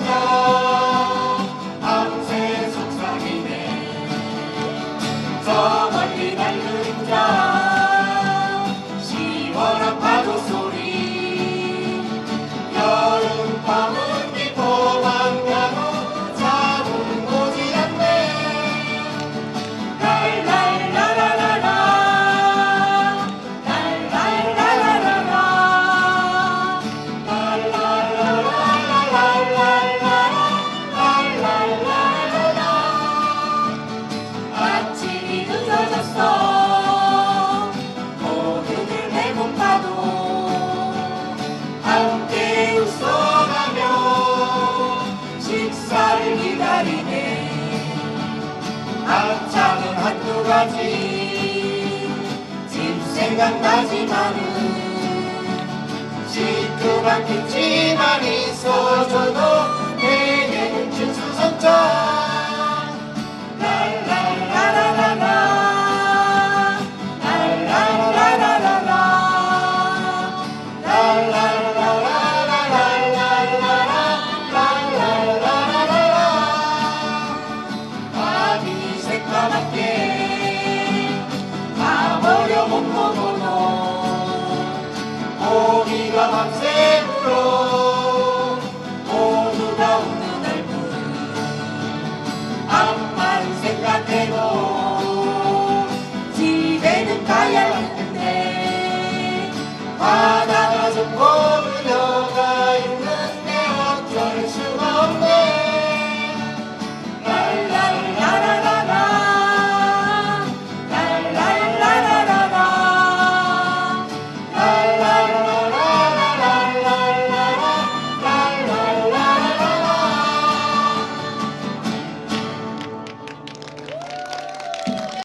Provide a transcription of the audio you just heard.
la la 함께 웃어가며 식사를 기다리네. 앞차는 한두 가지 집 생각나지만은 시끄럽겠지만 있어줘도 sigan al centro.